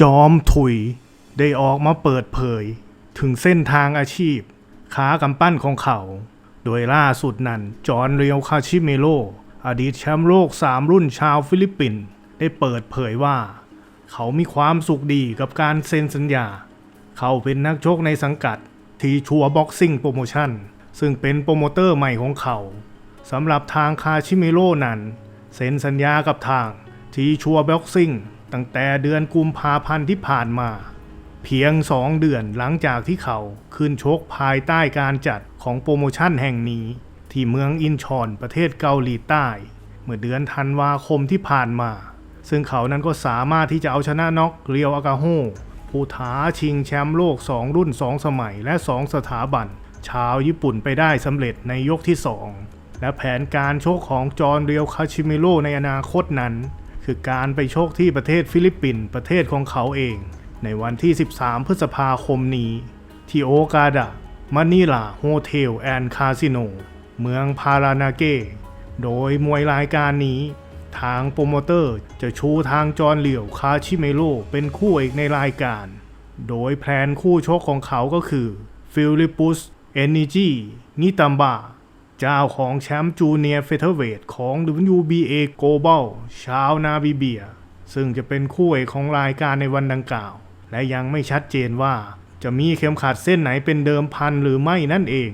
จอมถุยได้ออกมาเปิดเผย ถึงเส้นทางอาชีพค้ากำปั้นของเขา โดยล่าสุดนั้น จอห์นเรียวคาชิเมโล อดีตแชมป์โลก 3 รุ่นชาวฟิลิปปินส์ได้เปิดเผยว่า เขามีความสุขดีกับการเซ็นสัญญา เขาเป็นนักชกในสังกัดทีชัวบ็อกซิ่งโปรโมชั่น ซึ่งเป็นโปรโมเตอร์ใหม่ของเขาสำหรับทางคาชิเมโรนั้น เซ็นสัญญากับทางทีชัวบ็อกซิ่ง ตั้งแต่เดือนกุมภาพันธ์ที่ผ่านมา เพียง2เดือนหลังจากที่เขาขึ้นชกภายใต้การจัดของโปรโมชั่นแห่งนี้ ที่เมืองอินชอนประเทศเกาหลีใต้ เมื่อเดือนธันวาคมที่ผ่านมา ซึ่งเขานั้นก็สามารถที่จะเอาชนะน็อกเรียวอากาโฮผู้ท้าชิงแชมป์โลก 2 รุ่น 2 สมัยและ 2 สถาบัน ชาวญี่ปุ่นไปได้สำเร็จในยกที่ 2 และแผนการโชคของจอห์นเรียวคาชิเมโรในอนาคตนั้น คือการไปโชคที่ประเทศฟิลิปปินส์ประเทศของเขาเอง ในวันที่ 13 พฤษภาคมนี้ ที่โอกาดะมานิลาโฮเทลแอนด์คาสิโนเมืองพารานาเก โดยมวยรายการนี้ ทางโปรโมเตอร์จะชูทางจอนเหลียวคาชิเมโรเป็นคู่เอกในรายการ โดยแพลนคู่ชกของเขาก็คือฟิลิปปุสเอนิจีนิตัมบา เจ้าของแชมป์จูเนียร์เฟเธอร์เวทของ WBA Global ชาวนาบิเบีย ซึ่งจะเป็นคู่เอกของรายการในวันดังกล่าว และยังไม่ชัดเจนว่าจะมีเข็มขัดเส้นไหนเป็นเดิมพันหรือไม่นั่นเอง